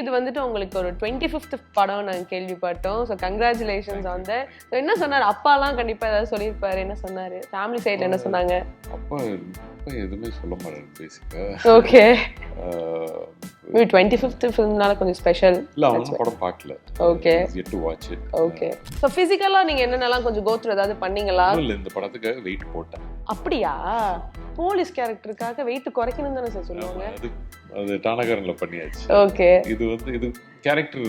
இது வந்துட்டு உங்களுக்கு ஒரு டுவெண்ட்டி ஃபிஃப்த் படம் நாங்கள் கேள்விப்பட்டோம். ஸோ கங்க்ராச்சுலேஷன்ஸ் வந்து ஸோ என்ன சொன்னார்? அப்பாலாம் கண்டிப்பாக ஏதாவது சொல்லியிருப்பாரு. என்ன சொன்னார்? ஃபேமிலி சைடில் என்ன சொன்னாங்க? அப்பா அப்பா எதுவுமே சொல்ல மாட்டாரு பேசிக்கா ஓகே டுவெண்ட்டி ஃபிஃப்த் ஃபிலிம்னால கொஞ்சம் ஸ்பெஷல் இல்ல அவங்க படம் பார்க்கல. It. ஓகே ஸோ ஃபிசிக்கலாக நீங்கள் என்னென்னலாம் கொஞ்சம் கோத்ரூ ஏதாவது பண்ணீங்களா? இல்ல இந்த படத்துக்காக வெயிட் போட்டேன். அப்படியா? போலீஸ் கேரக்டருக்காக வெயிட் குறைக்கணும் தானே சார் சொல்லுவாங்க. அது அது டானகாரன்ல பண்ணியாச்சு. ஓகே இது வந்து இது கேரக்டர்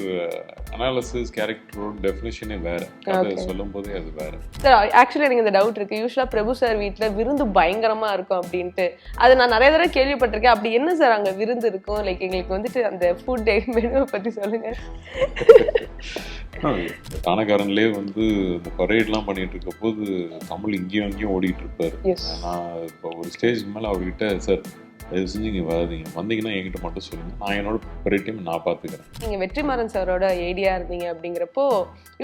அனாலிசிஸ் கேரக்டரோட டெஃபினேஷனே வேற. Okay. சொல்லும் போதே அது வேற. சார் ஆக்சுவலி எனக்கு இந்த டவுட் இருக்கு. யூஸ்வலா பிரபு சார் வீட்ல விருந்து பயங்கரமா இருக்கும் அப்படின்ட்டு. அது நான் நிறைய தடவை கேள்விப்பட்டிருக்கேன். அப்படி என்ன சார் அங்க விருந்து இருக்கும்? லைக் எங்களுக்கு வந்துட்டு அந்த ஃபுட் மெனுவை பத்தி சொல்லுங்க. டானகாரன்லயே வந்து இந்த பரேட்லாம் பண்ணிட்டு இருக்க போது தமிழ் இங்கேயும் அங்கேயும் ஓடிட்டு இருப்பாரு. நான் இப்போ ஒரு ஸ்டேஜ்க்கு மேலே அவர்கிட்ட சார் தயவு செஞ்சு இங்கே வராதீங்க. வந்தீங்கன்னா என்கிட்ட மட்டும் சொல்லுங்க. நான் என்னோட பரேட்டையும் நான் பார்த்துக்கிறேன் நீங்க வெற்றிமாறன் சாரோட ஏடியா இருந்தீங்க அப்படிங்கிறப்போ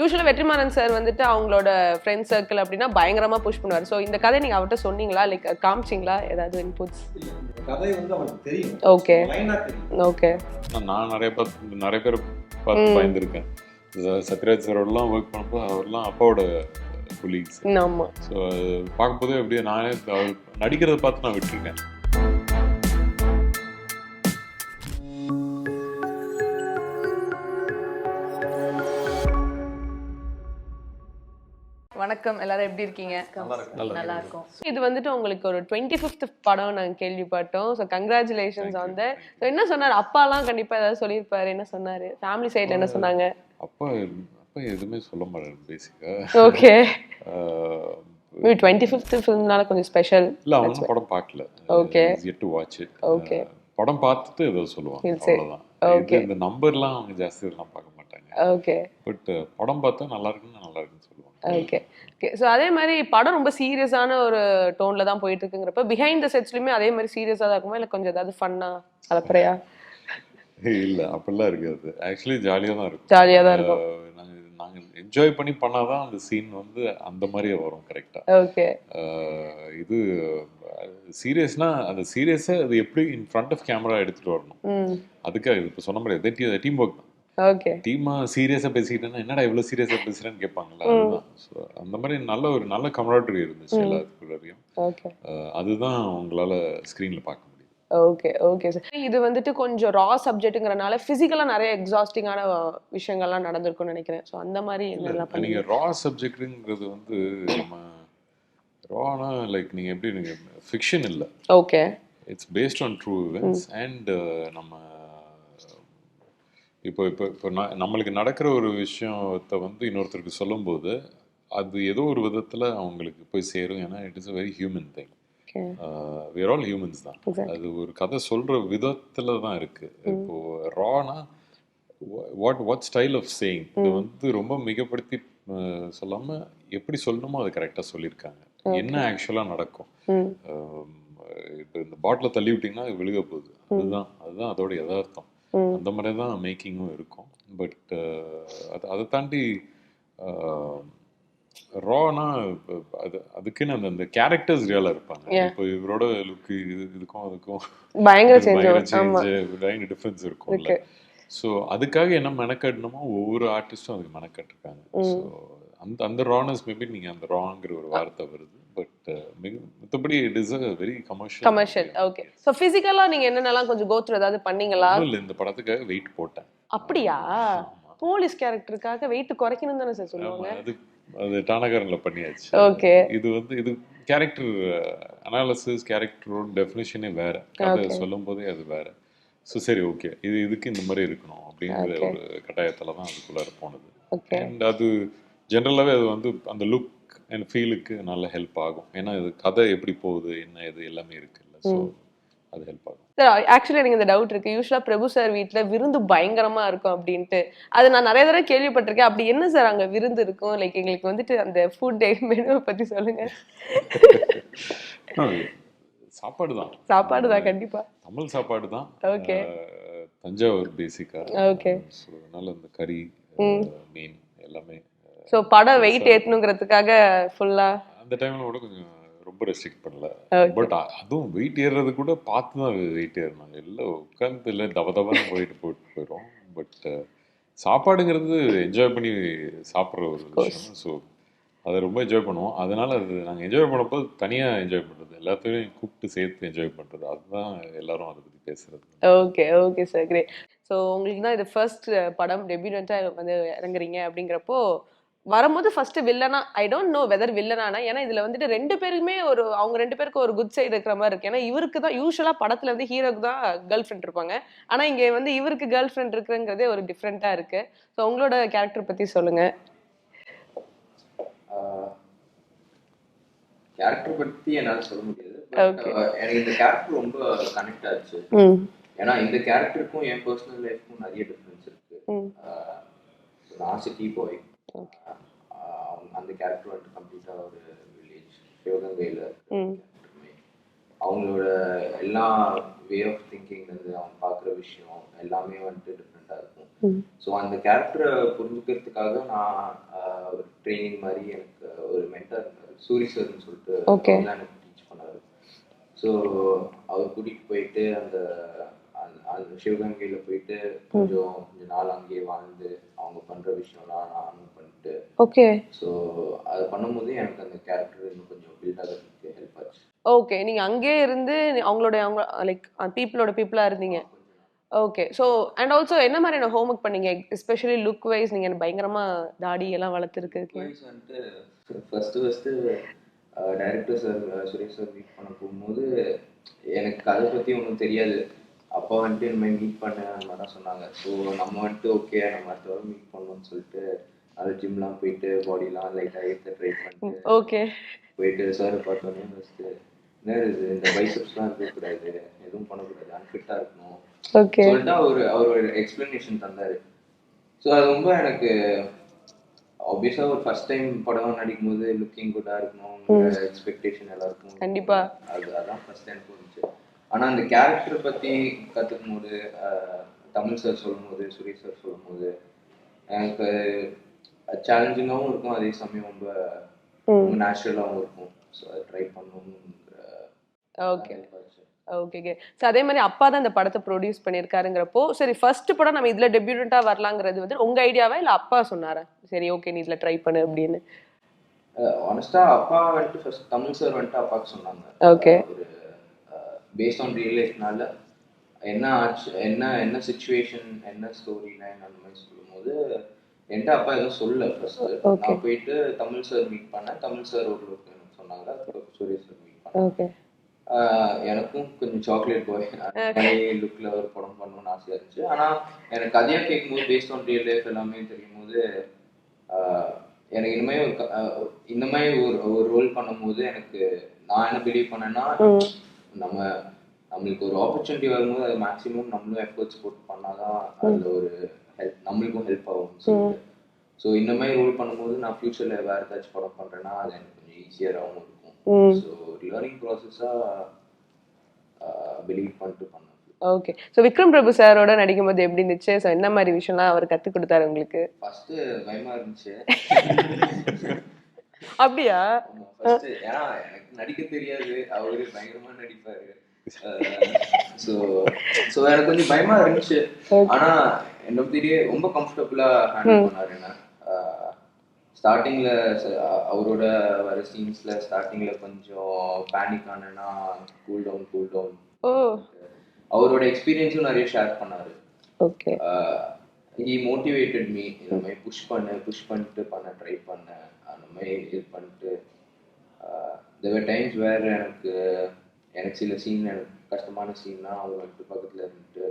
யூஸ்வலா வெற்றிமாறன் சார் வந்துட்டு அவங்களோட ஃப்ரெண்ட் சர்க்கிள் அப்படின்னா பயங்கரமா புஷ் பண்ணுவார். ஸோ இந்த கதை நீங்க அவர்கிட்ட சொன்னீங்களா? லைக் காமிச்சிங்களா? ஏதாவது இன்புட்ஸ் இந்த கதை வந்து அவனுக்கு தெரியும். ஓகே ஓகே நான் நிறைய பார்த்து நிறைய பேர் பார்த்து. பயந்துருக்கேன். சத்யராஜ் சாரோடலாம் ஒர்க் பண்ணப்போ அவர்லாம் அப்பாவோட கொலீக்ஸ் ஆமா. ஸோ பார்க்கும்போதே அப்படியே நானே நடிக்கிறத பார்த்து நான் விட்டுருக்கேன். வணக்கம். எல்லாரும் எப்படி இருக்கீங்க? நல்லா இருக்கும். நல்லா நல்லா இருக்கும் இது வந்துட்டு உங்களுக்கு ஒரு டுவெண்ட்டி ஃபிஃப்த் படம் நாங்கள் கேள்விப்பட்டோம். ஸோ கங்க்ராச்சுலேஷன்ஸ் வந்து ஸோ என்ன சொன்னார்? அப்பாலாம் கண்டிப்பாக ஏதாவது சொல்லியிருப்பாரு. என்ன சொன்னார்? ஃபேமிலி சைடில் என்ன சொன்னாங்க? அப்பா அப்பா எதுவுமே சொல்ல மாட்டாரு பேசிக்கா ஓகே டுவெண்ட்டி ஃபிஃப்த் ஃபிலிம்னால கொஞ்சம் ஸ்பெஷல் இல்ல அவங்க படம் பார்க்கல. Yet to watch it. Okay. படம் பார்த்துட்டு ஏதோ சொல்லுவாங்க. இது இந்த நம்பர்லாம் அவங்க ஜாஸ்தி இதெல்லாம் பார்க்க ஓகே பட் படம் பார்த்தா நல்லா இருக்குன்னு நல்லா இருக்குன்னு சொல்லுவாங்க. ஓகே ஓகே ஸோ அதே மாதிரி படம் ரொம்ப சீரியஸான ஒரு டோனில் தான் போயிட்டு இருக்குங்கிறப்ப பிஹைண்ட் த செட்ஸ்லையுமே அதே மாதிரி சீரியஸாக தான் இருக்குமா? இல்லை கொஞ்சம் ஏதாவது ஃபன்னா கலப்பறையா? இல்ல அப்படிலாம் இருக்காது. ஆக்சுவலி ஜாலியா தான் இருக்கும். ஜாலியாக தான் இருக்கும். அஹ் நாங்க நாங்க என்ஜாய் பண்ணி பண்ணாதான் அந்த சீன் வந்து அந்த மாதிரியே வரும் கரெக்டா ஓகே இது சீரியஸ்னா அந்த சீரியஸை அது எப்படி இன் ஃப்ரண்ட் ஆஃப் கேமரா எடுத்துட்டு வரணும்? அதுக்காக இப்போ சொன்ன மாதிரி டீம் ஒர்க் தான். டீமா சீரியஸா பேசிக்கிட்டேன்னா என்னடா இவ்வளவு சீரியஸா பேசுறேன்னு So, அந்த மாதிரி நல்ல ஒரு நல்ல கமராட்டரி இருந்துச்சு எல்லாத்துக்குள்ளரையும் ஓகே. அஹ் அதுதான் உங்களால ஸ்க்ரீன்ல பார்க்க முடியும் ஓகே ஓகே சார். இது வந்துட்டு கொஞ்சம் ரா சப்ஜெக்ட்டுங்கிறனால ஃபிசிக்கலாக நிறைய எக்ஸாஸ்டிங்கான விஷயங்கள்லாம் நடந்திருக்கும்னு நினைக்கிறேன். ஸோ அந்த மாதிரி என்னெல்லாம் நீங்க பண்ணீங்க ரா சப்ஜெக்ட்ங்கிறது வந்து நம்ம ரானா லைக் நீங்க எப்படி நீங்க ஃபிக்ஷன் இல்ல. Okay. It's based on true events and நம்ம இப்போ இப்போ இப்போ ந- நம்மளுக்கு நடக்கிற ஒரு விஷயத்தை வந்து இன்னொருத்தருக்கு சொல்லும்போது அது ஏதோ ஒரு விதத்துல அவங்களுக்கு போய் சேரும். ஏன்னா it is a very human thing where all humans தான். அது ஒரு கதை சொல்ற விதத்துல தான் இருக்கு. இப்போ Rana what what style of saying இது வந்து ரொம்ப மிகப்படுத்தி அஹ், சொல்லாம எப்படி சொல்லணுமோ அது கரெக்டா சொல்லியிருக்காங்க. என்ன ஆக்சுவலா நடக்கும்? இப்போ இந்த பாட்டில் தள்ளி விட்டீங்கன்னா விழுக போகுது. அதுதான் அதுதான் அதோட யதார்த்தம். அந்த மாதிரி தான் மேக்கிங்கும் இருக்கும். பட் அது அதை தாண்டி ரானா அது அதுக்குன்னு அந்த அந்த கேரக்டர்ஸ் ரியலாக இருப்பாங்க. இப்போ இவரோட லுக்கு இது இதுக்கும் அதுக்கும் பயங்கர சேஞ்ச் சேஞ்ச் டிஃப்ரென்ஸ் இருக்கும்ல. இருக்கு. ஸோ அதுக்காக என்ன மெனக்கட்டணுமோ ஒவ்வொரு ஆர்டிஸ்டும் அதுக்கு மெனக்கட்டிருக்காங்க. ஸோ அந்த அந்த ரானஸ் மேபி நீங்க அந்த ராங்கிற ஒரு வார்த்தை வருது. பட் மிக மற்றபடி it is a very commercial commercial okay so ஃபிசிக்கலாக நீங்கள் என்னென்னலாம் கொஞ்சம் கோத்ரூ ஏதாவது பண்ணீங்களா? இல்லை இந்த படத்துக்காக வெயிட் போட்டேன். அப்படியா? போலீஸ் கேரக்டருக்காக வெயிட் குறைக்கணும் தானே சார் சொல்லுவாங்க. அது அது டானகாரன்ல பண்ணியாச்சு. ஓகே இது வந்து இது கேரக்டர் அனாலிசிஸ் கேரக்டரோட டெஃபினேஷனே வேற. Okay. சொல்லும் போதே அது வேற. ஸோ சரி ஓகே இது இதுக்கு இந்த மாதிரி இருக்கணும் அப்படிங்கிற. ஒரு கட்டாயத்துல தான் அதுக்குள்ளார போனது. ஓகே அண்ட் அது ஜென்ரலாகவே அது வந்து அந்த லுக் அண்ட் ஃபீலுக்கு நல்ல ஹெல்ப் ஆகும். ஏன்னா இது கதை எப்படி போகுது என்ன இது எல்லாமே இருக்குல்ல. ஸோ அது ஹெல்ப் ஆகும். சார் ஆக்சுவலி எனக்கு இந்த டவுட் இருக்கு. யூஸ்வலா பிரபு சார் வீட்ல விருந்து பயங்கரமா இருக்கும் அப்படின்ட்டு. அது நான் நிறைய தடவை கேள்விப்பட்டிருக்கேன். அப்படி என்ன சார் அங்க விருந்து இருக்கும்? லைக் எங்களுக்கு வந்துட்டு அந்த ஃபுட் மெனுவை பத்தி சொல்லுங்க. சாப்பாடு தான். சாப்பாடு தான் கண்டிப்பா. தமிழ் சாப்பாடு தான். அஹ், தஞ்சாவூர் பேசிக்கா Okay. ஸோ அதனால இந்த கறி மீன் எல்லாமே ஸோ படம் வெயிட் ஏத்தணுங்கிறதுக்காக ஃபுல்லா அந்த டைம்ல கூட கொஞ்சம் ரொம்ப ரெஸ்ட்ரிக்ட் பண்ணல. பட் அதுவும் வெயிட் ஏறுறது கூட பார்த்து தான் வெயிட் ஏறணும் எல்லாம் உட்காந்து இல்லை தப தபன்னு போயிட்டு போயிட்டு போயிடும். பட் சாப்பாடுங்கிறது என்ஜாய் பண்ணி சாப்பிட்ற ஒரு விஷயம் ஸோ அதை ரொம்ப என்ஜாய் பண்ணுவோம். அதனால அது நாங்கள் என்ஜாய் பண்ணப்போ தனியாக என்ஜாய் பண்ணுறது எல்லாத்தையும் கூப்பிட்டு சேர்த்து என்ஜாய் பண்ணுறது அதுதான் எல்லாரும் அதை பற்றி பேசுறது. Okay okay sir great so உங்களுக்கு தான் இது ஃபர்ஸ்ட் படம் டெபியூட்டாக வந்து இறங்குறீங்க அப்படிங்கிறப்போ வரும்போது ஃபர்ஸ்ட் வில்லனா ஐ டோன்ட் நோ வெதர் வில்லனானா ஏன்னா இதுல வந்துட்டு ரெண்டு பேருக்குமே ஒரு அவங்க ரெண்டு பேருக்கு ஒரு குட் சைடு இருக்கிற மாதிரி இருக்கு. ஏன்னா இவருக்கு தான் யூஸ்வலா படத்துல வந்து ஹீரோக்கு தான் கேர்ள் ஃப்ரெண்ட் இருப்பாங்க. ஆனா இங்க வந்து இவருக்கு கேர்ள் ஃப்ரெண்ட் இருக்குங்கிறதே ஒரு டிஃப்ரெண்டா இருக்கு. ஸோ உங்களோட கேரக்டர் பத்தி சொல்லுங்க. கேரக்டர் பத்தி என்னால சொல்ல முடியாது. எனக்கு இந்த கேரக்டர் ரொம்ப கனெக்ட் ஆச்சு. ம். ஏன்னா இந்த கேரக்டருக்கும் என் பர்சனல் லைஃப்க்கும் நிறைய டிஃப்ரென்ஸ் இருக்கு. நான் சிட்டி பாய் அந்த கேரக்டர் வந்துட்டு கம்ப்ளீட்டா ஒரு வில்லேஜ் சிவகங்கையில அவங்களோட எல்லா வே ஆஃப் திங்கிங்லேருந்து அவங்க பார்க்குற விஷயம் எல்லாமே வந்துட்டு டிஃப்ரெண்ட்டாக இருக்கும். ஸோ அந்த கேரக்டரை புரிஞ்சுக்கிறதுக்காக நான் ஒரு ட்ரைனிங் மாதிரி எனக்கு ஒரு மென்டர் இருந்தார். சூரி சார்னு சொல்லிட்டு எனக்கு டீச் பண்ணாரு. ஸோ அவர் கூட்டிகிட்டு போயிட்டு அந்த சிவகங்கையில போயிட்டு கொஞ்சம் கொஞ்ச நாள் அங்கேயே வாழ்ந்து அவங்க பண்ற விஷயம்லாம் நான் பண்ணிட்டு. ஓகே ஸோ அது பண்ணும்போது எனக்கு அந்த கேரக்டர் இன்னும் கொஞ்சம் பில்ட் ஆகிறதுக்கு ஹெல்ப் ஆச்சு. ஓகே நீங்க அங்கேயே இருந்து அவங்களோட அவங்க லைக் பீப்புளோட பீப்புளா இருந்தீங்க. ஓகே ஸோ அண்ட் ஆல்சோ என்ன மாதிரியான ஹோம்ஒர்க் பண்ணீங்க? எஸ்பெஷலி லுக் வைஸ் நீங்க பயங்கரமா தாடி எல்லாம் வளர்த்துருக்கு first first director sir Suresh sir meet பண்ண போகும்போது எனக்கு கதை பத்தி ஒன்றும் தெரியாது. அப்பா வந்துட்டு இந்த மாதிரி மீட் பண்ண அந்த சொன்னாங்க. ஸோ நம்ம வந்துட்டு ஓகே நம்ம அடுத்த வாரம் மீட் பண்ணணும்னு சொல்லிட்டு அது ஜிம்லாம் போயிட்டு பாடிலாம் லைட்டாக ஏற்ற ட்ரை பண்ணிட்டு ஓகே போயிட்டு சார் பார்த்தோன்னே ஃபர்ஸ்ட் என்ன இது இந்த பைசப்ஸ்லாம் இருக்கக்கூடாது எதுவும் பண்ணக்கூடாது அன்ஃபிட்டாக இருக்கணும். ஓகே சொல்லிட்டு அவர் அவர் ஒரு எக்ஸ்பிளனேஷன் தந்தாரு. ஸோ அது ரொம்ப எனக்கு ஆப்வியஸா ஒரு ஃபர்ஸ்ட் டைம் படம் நடிக்கும் போது லுக்கிங் குட்டா இருக்கணும் எக்ஸ்பெக்டேஷன் எல்லாருக்கும் கண்டிப்பா. அது அதான் ஃபர்ஸ்ட் டைம் இருந்துச்சு ஆனா அந்த கேரக்டர் பத்தி கத்துக்கும் போது தமிழ் சார் சொல்லும் போது சுரேஷ் சார் சொல்லும் போது எனக்கு சேலஞ்சிங்காகவும் இருக்கும். அதே சமயம் ரொம்ப நேச்சுரலாகவும் இருக்கும். ஸோ அதை ட்ரை பண்ணணுங்கிற ஓகே ஓகே ஸோ அதே மாதிரி அப்பா தான் இந்த படத்தை ப்ரொடியூஸ் பண்ணியிருக்காருங்கிறப்போ சரி ஃபர்ஸ்ட் படம் நம்ம இதுல டெபியூட்டா வரலாங்கிறது வந்து உங்க ஐடியாவா இல்ல அப்பா சொன்னாரா? சரி ஓகே நீ இதுல ட்ரை பண்ணு அப்படின்னு. ஆனஸ்டா அப்பா வந்துட்டு ஃபர்ஸ்ட் தமிழ் சார் வந்துட்டு அப்பாவுக்கு சொன்னாங்க. அஹ் ஒரு பேஸ்ட் ஆன் ரியல் லைஃப்னால என்ன ஆச்சு என்ன என்ன சுச்சுவேஷன் என்ன ஸ்டோரி லைன் அந்த மாதிரி சொல்லும்போது என்கிட்ட அப்பா எதுவும் சொல்லல. ஃபர்ஸ்ட். நான் போயிட்டு தமிழ் சார் மீட் பண்ணேன். தமிழ் சார் ஒரு சொன்னாங்க. அப்புறம் சூரிய சார் மீட் பண்ணேன். எனக்கும் கொஞ்சம் சாக்லேட் பாய் மாதிரி லுக்ல ஒரு படம் பண்ணணும்னு ஆசையா இருந்துச்சு. ஆனா எனக்கு கதையா கேட்கும்போது பேஸ்ட் ஆன் ரியல் லைஃப் எல்லாமே தெரியும் போது எனக்கு ஆஹ் இந்த மாதிரி ஒரு ஒரு ரோல் பண்ணும்போது எனக்கு நான் என்ன பிலீவ் பண்ணேன்னா நம்ம நம்மளுக்கு ஒரு ஆப்பர்ச்சுனிட்டி வரும்போது அது மேக்ஸிமம் நம்மளும் எஃபர்ட்ஸ் போட்டு பண்ணாதான் அதுல ஒரு ஹெல்ப் நம்மளுக்கும் ஹெல்ப் ஆகும் ஸோ இந்த மாதிரி ரோல் பண்ணும்போது நான் ஃபியூச்சர்ல வேற ஏதாச்சும் படம் பண்றேன்னா அது எனக்கு கொஞ்சம் ஈஸியராகவும் இருக்கும். ஸோ லேர்னிங் ப்ராசஸாக பிலீவ் பண்ணிட்டு பண்ணேன் ஓகே ஸோ விக்ரம் பிரபு சாரோட நடிக்கும்போது எப்படி இருந்துச்சு? ஸோ என்ன மாதிரி விஷயம்லாம் அவர் கற்றுக் கொடுத்தாரு உங்களுக்கு? ஃபர்ஸ்ட் பயமா இருந்துச்சு. அப்படியா? நடிக்க தெரியாது. அவரு பயங்கரமா நடிப்பாரு. ஸோ ஸோ எனக்கு கொஞ்சம் பயமா இருந்துச்சு. ஆனா the day ரொம்ப கம்ஃபர்டபுளா ஹேண்டில் பண்ணாரு என்ன. ஸ்டார்டிங்ல அவரோட வர சீன்ஸ்ல ஸ்டார்டிங்ல கொஞ்சம் பேனிக் ஆனேன்னா cool down cool down oh. அவரோட எக்ஸ்பீரியன்ஸும் நிறைய ஷேர் பண்ணாரு. ஓகே ஹி மோட்டிவேட்டட் மீ இந்த மாதிரி புஷ் பண்ண புஷ் பண்ணிட்டு பண்ண ட்ரை பண்ண. அந்த மாதிரி இது பண்ணிட்டு தேவர் டைம்ஸ் வேற எனக்கு எனக்கு சில சீன் எனக்கு கஷ்டமான சீன்னா அவங்க வந்துட்டு பக்கத்துல இருந்துட்டு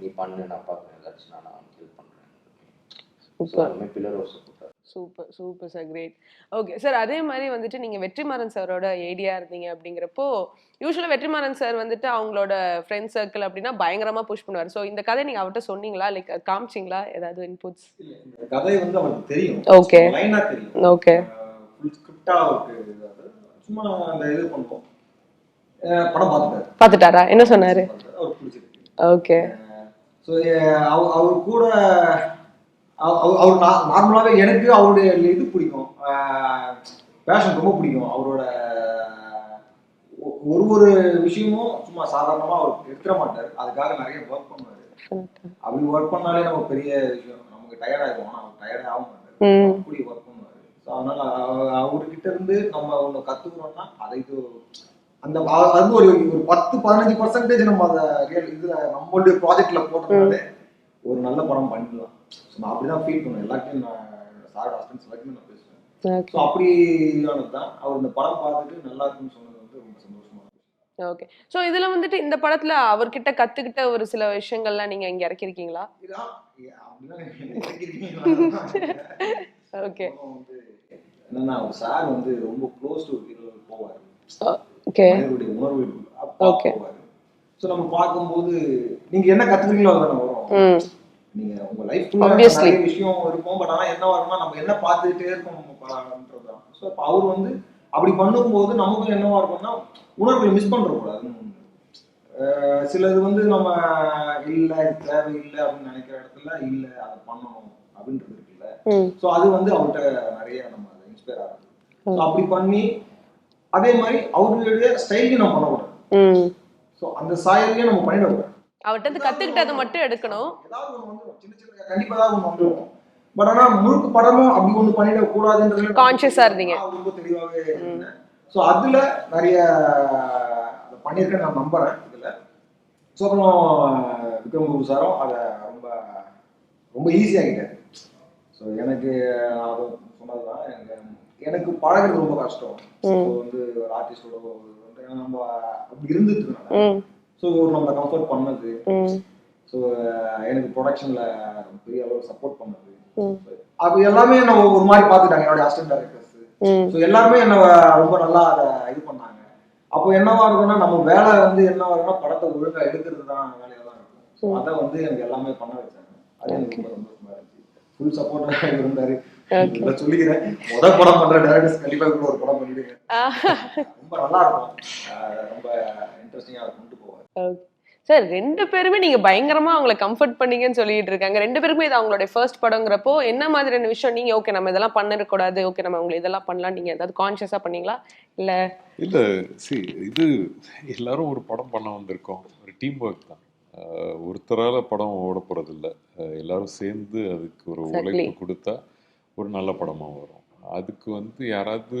நீ பண்ணு நான் பார்க்குறேன். ஏதாச்சும் நான் நான் ஹெல்ப் பண்றேன். So super. அந்த மாதிரி pillar super super sir great okay sir அதே மாதிரி வந்துட்டு நீங்க வெற்றிமாறன் சாரோட ஏடியா இருந்தீங்க அப்படிங்கிறப்போ யூஸ்வலாக வெற்றிமாறன் சார் வந்துட்டு அவங்களோட ஃப்ரெண்ட் சர்க்கிள் அப்படின்னா பயங்கரமா புஷ் பண்ணுவார். ஸோ இந்த கதை நீங்க அவர்கிட்ட சொன்னீங்களா? லைக் காமிச்சிங்களா? ஏதாவது இன்புட்ஸ் கதை வந்து அவனுக்கு தெரியும். ஓகே அவருக்கு இருக்காது. சும்மா அந்த இது பண்ணுவோம் படம் பார்த்துட்டாரு. பார்த்துட்டாரா? என்ன சொன்னாரு. அவருக்கு ஓகே ஸோ அவர் கூட அவர் நார்மலாகவே எனக்கு அவருடைய இது பிடிக்கும். பேஷன் ரொம்ப பிடிக்கும். அவரோட ஒரு ஒரு விஷயமும் சும்மா சாதாரணமாக அவர் எடுத்துட மாட்டார். அதுக்காக நிறைய ஒர்க் பண்ணுவார். அப்படி ஒர்க் பண்ணாலே நம்ம பெரிய விஷயம். நமக்கு டயர்ட் ஆகும் ஆனா அவர் டயர்ட் ஆக மாட்டாரு. அப்படி ஒர்க் பண்ணுவாரு. ஸோ அதனால அவ- அவர்கிட்ட இருந்து நம்ம ஒன்று கத்துக்கிறோம்னா அதை இது அந்த அது ஒரு ஒரு பத்து பதினஞ்சு பர்சன்டேஜ் நம்ம அதை ரியல் இதுல நம்மளுடைய ப்ராஜெக்ட்ல போட்டதுனாலே ஒரு நல்ல படம் பண்ணிடலாம். நான் அப்படிதான் ஃபீல் பண்ணுவேன். எல்லாத்தையும் நான் என்னோட சார் ஹஸ்பண்ட்ஸ் நான் பேசுவேன். ஓகே ஸோ அப்படியானது தான் அவர் இந்த படம் பார்த்துட்டு நல்லா இருக்குன்னு சொன்னது வந்து ரொம்ப சந்தோஷமா ஓகே ஸோ இதுல வந்துட்டு இந்த படத்துல அவர்கிட்ட கத்துக்கிட்ட ஒரு சில விஷயங்கள்லாம் நீங்க இங்க இறக்கிருக்கீங்களா? ஓகே என்னன்னா ஒரு சார் வந்து ரொம்ப க்ளோஸ் டு போவார். ஓகே உணர்வு. போவார். ஸோ நம்ம பார்க்கும்போது நீங்க என்ன கத்துக்கிறீங்களோ அதுதானே வரும். ம். நீங்க உங்க லைஃப்ல. நிறைய விஷயம் இருக்கும். பட் ஆனா என்ன வரும்னா நம்ம என்ன பார்த்துக்கிட்டே இருக்கோம் நம்ம படம்ன்றதுதான் ஸோ இப்போ அவர் வந்து அப்படி பண்ணும்போது நமக்கும் என்னவா இருக்கும்னா உணர்வுகளை மிஸ் பண்ற. அஹ் சிலது வந்து நம்ம இல்ல இது தேவையில்லை அப்படின்னு நினைக்கிற இடத்துல இல்ல அதை பண்ணணும் அப்படின்றது இருக்குல்ல. ஸோ அது வந்து அவர்கிட்ட நிறைய நம்ம அதை இன்ஸ்பயர் ஆகுது. ஸோ அப்படி பண்ணி அதே மாதிரி அவருடைய ஸ்டைலையும் நம்ம பண்ணக்கூடாது. ஸோ அந்த சாயலையும் நம்ம பண்ணிடக்கூடாது. அவர்கிட்ட இருந்து கத்துக்கிட்டதை மட்டும் எடுக்கணும். பட் ஆனா முழுக்க படமும் அப்படி ஒண்ணு பண்ணிட Conscious ஆ இருந்தீங்க. ரொம்ப தெளிவாகவே ஸோ அதுல நிறைய பண்ணியிருக்கேன் நான் நம்புறேன் இதுல. ஸோ அப்புறம் விக்ரம் குரு சாரும் அதை ரொம்ப ரொம்ப ஈஸியாகிட்டாரு ஸோ எனக்கு அது சொன்னதுதான் எனக்கு பழகுறது ரொம்ப கஷ்டம். வந்து ஒரு ஆர்டிஸ்டோட நம்ம அப்படி இருந்துட்டு ஸோ ஒரு நம்மளை கம்ஃபர்ட் பண்ணது. ஸோ எனக்கு ப்ரொடக்ஷன்ல பெரிய அளவு சப்போர்ட் பண்ணது. அது எல்லாமே என்ன ஒரு மாதிரி பார்த்துட்டாங்க. என்னோட அசிஸ்டன்ட் டைரக்டர்ஸ் ஸோ எல்லாருமே என்ன ரொம்ப நல்லா அதை இது பண்ணாங்க. அப்போ என்னவா இருக்கும்னா நம்ம வேலை வந்து என்னவா இருக்கும்னா படத்தை ஒழுங்கா எடுக்கிறது தான் வேலையா தான் இருக்கும். ஸோ அதை வந்து எனக்கு எல்லாமே பண்ண வச்சாங்க. அது எனக்கு ரொம்ப இருந்துச்சு. ஃபுல் சப்போர்ட்டா இருந்தாரு. சொல்லிக்கிறேன். முதல் படம் பண்ற டேரக்டர்ஸ் கண்டிப்பா கூட ஒரு படம் பண்ணிடுங்க. ரொம்ப நல்லா இருக்கும். ரொம்ப இன்ட்ரெஸ்டிங்கா கொண்டு போவார். சார் ரெண்டு பேருமே நீங்க பயங்கரமா அவங்கள கம்ஃபர்ட் பண்ணீங்கன்னு சொல்லிட்டு இருக்காங்க. ரெண்டு பேருக்குமே இது அவங்களுடைய ஃபர்ஸ்ட் படங்கிறப்போ என்ன மாதிரியான விஷயம்? நீங்க ஓகே நம்ம இதெல்லாம் பண்ணிடக்கூடாது ஓகே நம்ம உங்களை இதெல்லாம் பண்ணலாம். நீங்க ஏதாவது கான்சியஸா பண்ணீங்களா? இல்ல? இல்ல சி இது எல்லாரும் ஒரு படம் பண்ண வந்திருக்கோம். ஒரு டீம் ஒர்க் தான் ஒருத்தரால படம் ஓட போறது இல்ல எல்லாரும் சேர்ந்து அதுக்கு ஒரு. உழைப்பு கொடுத்தா ஒரு நல்ல படமா வரும். அதுக்கு வந்து யாராவது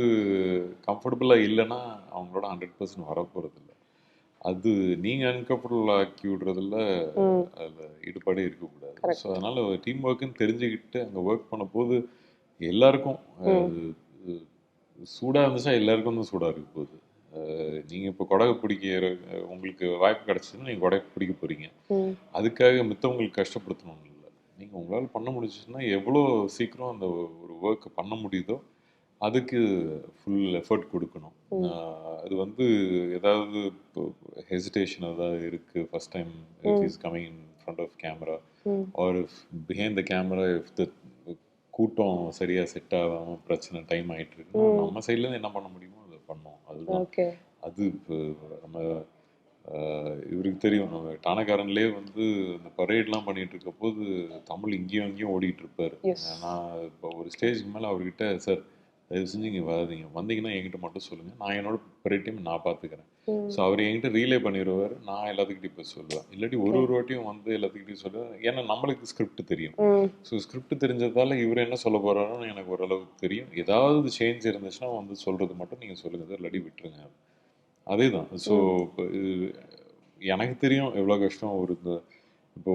கம்ஃபர்டபுளா இல்லைன்னா அவங்களோட ஹண்ட்ரட் பர்சன்ட் வர போறது இல்ல அது நீங்க அன்கம்ஃபர்டபுள் ஆக்கி விடுறதுல. அதுல ஈடுபாடே இருக்கக்கூடாது. ஸோ அதனால டீம் ஒர்க்குன்னு தெரிஞ்சுக்கிட்டு அங்க ஒர்க் பண்ண போது எல்லாருக்கும் சூடா இருந்துச்சா எல்லாருக்கும் தான் சூடா இருக்க போகுது. நீங்க இப்போ கொடகை பிடிக்கிற உங்களுக்கு வாய்ப்பு கிடைச்சதுன்னா நீங்க கொடகை பிடிக்க போறீங்க. அதுக்காக மித்தவங்களுக்கு கஷ்டப்படுத்தணும் இல்லை. நீங்க உங்களால பண்ண முடிஞ்சுச்சுன்னா எவ்வளோ சீக்கிரம் அந்த ஒரு ஒர்க்கை பண்ண முடியுதோ அதுக்கு ஃபுல் எஃபர்ட் கொடுக்கணும். அது வந்து ஏதாவது ஹெசிடேஷன் ஏதாவது இருக்கு? First time hmm. Is coming in front of camera. Or if behind the camera if the கூட்டம் சரியா செட் ஆகாம பிரச்சனை டைம் ஆயிட்டு இருக்கு. நம்ம சைட்ல இருந்து என்ன பண்ண முடியுமோ அதை பண்ணோம். அதுதான். அது இப்போ நம்ம இவருக்கு தெரியும். நம்ம டானக்காரன்லேயே வந்து இந்த பரேட்லாம் பண்ணிட்டு இருக்க போது தமிழ் இங்கேயும் அங்கேயும் ஓடிட்டு இருப்பாரு. நான் இப்போ ஒரு ஸ்டேஜ்க்கு மேலே அவர்கிட்ட சார் தயவு செஞ்சு இங்கே வராதீங்க. வந்தீங்கன்னா என்கிட்ட மட்டும் சொல்லுங்கள் நான் என்னோட பரேட் டைம் நான் பார்த்துக்கிறேன் ஸோ அவர் என்கிட்ட ரீலே பண்ணிடுவார் நான் எல்லாத்துக்கிட்டையும் போய் சொல்லுவேன். இல்லாட்டி ஒரு ஒரு வாட்டியும் வந்து எல்லாத்துக்கிட்டையும் சொல்லுவேன். ஏன்னா நம்மளுக்கு ஸ்கிரிப்ட் தெரியும். ஸோ ஸ்கிரிப்ட் தெரிஞ்சதால இவர் என்ன சொல்ல போறாருன்னு எனக்கு ஓரளவுக்கு தெரியும். ஏதாவது சேஞ்ச் இருந்துச்சுன்னா வந்து சொல்றது மட்டும் நீங்க சொல்லுங்க. சார் இல்லாட்டி விட்டுருங்க. அதே தான் ஸோ எனக்கு தெரியும் எவ்வளோ கஷ்டம் ஒரு இந்த இப்போ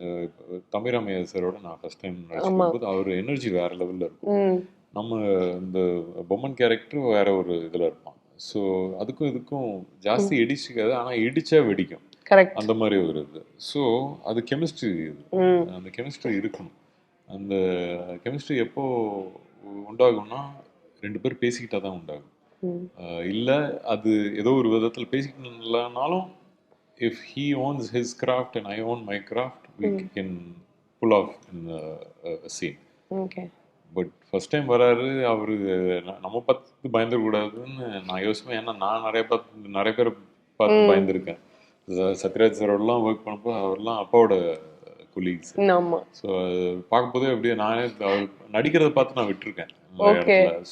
அஹ், இப்போ தமிழமையா சாரோட நான் ஃபர்ஸ்ட் டைம் நடிச்சுக்கும் போது அவர் எனர்ஜி வேற லெவல்ல இருக்கும். நம்ம இந்த பொம்மன் கேரக்டர் வேற ஒரு இதுல இருப்பான். ஸோ அதுக்கும் இதுக்கும் ஜாஸ்தி இடிச்சுக்காது ஆனா இடிச்சா வெடிக்கும். அந்த மாதிரி ஒரு இது. ஸோ அது கெமிஸ்ட்ரி இது. அந்த கெமிஸ்ட்ரி இருக்கணும். அந்த கெமிஸ்ட்ரி எப்போ உண்டாகும்னா ரெண்டு பேர் பேசிக்கிட்டா தான் உண்டாகும். இல்ல அது ஏதோ ஒரு விதத்துல பேசிக்கலனாலும் if he owns his craft and I own my. Craft we can pull off in scene okay but first time வராரு அவரு நம்ம பார்த்து பயந்துடக்கூடாதுன்னு நான் யோசிப்பேன். ஏன்னா நான் நிறைய பார்த்து நிறைய பேர் பார்த்து. பயந்துருக்கேன். சத்யராஜ் சாரோடலாம் ஒர்க் பண்ணப்போ அவர்லாம் அப்பாவோட கொலீக்ஸ் ஸோ பார்க்கும்போதே அப்படியே நானே நடிக்கிறத பார்த்து நான் விட்டுருக்கேன்.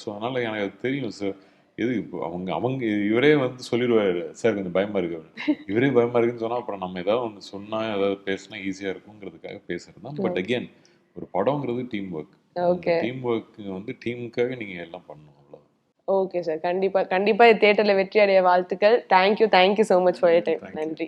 ஸோ அதனால எனக்கு அது தெரியும் சார் இது இப்போ அவங்க அவங்க இவரே வந்து சொல்லிடுவாரு சார் கொஞ்சம் பயமா இருக்கு. இவரே பயமா இருக்குன்னு சொன்னா அப்புறம் நம்ம ஏதாவது ஒன்று சொன்னா ஏதாவது பேசினா ஈஸியா இருக்குங்கிறதுக்காக பேசுறது தான். பட் அகெயின் ஒரு படங்கிறது team work okay. Team work வந்து டீமுக்காக நீங்க எல்லாம் பண்ணணும் அவ்வளோ ஓகே சார் கண்டிப்பா கண்டிப்பா தேட்டர்ல வெற்றி அடைய வாழ்த்துக்கள். Thank you thank you so much for time. நன்றி.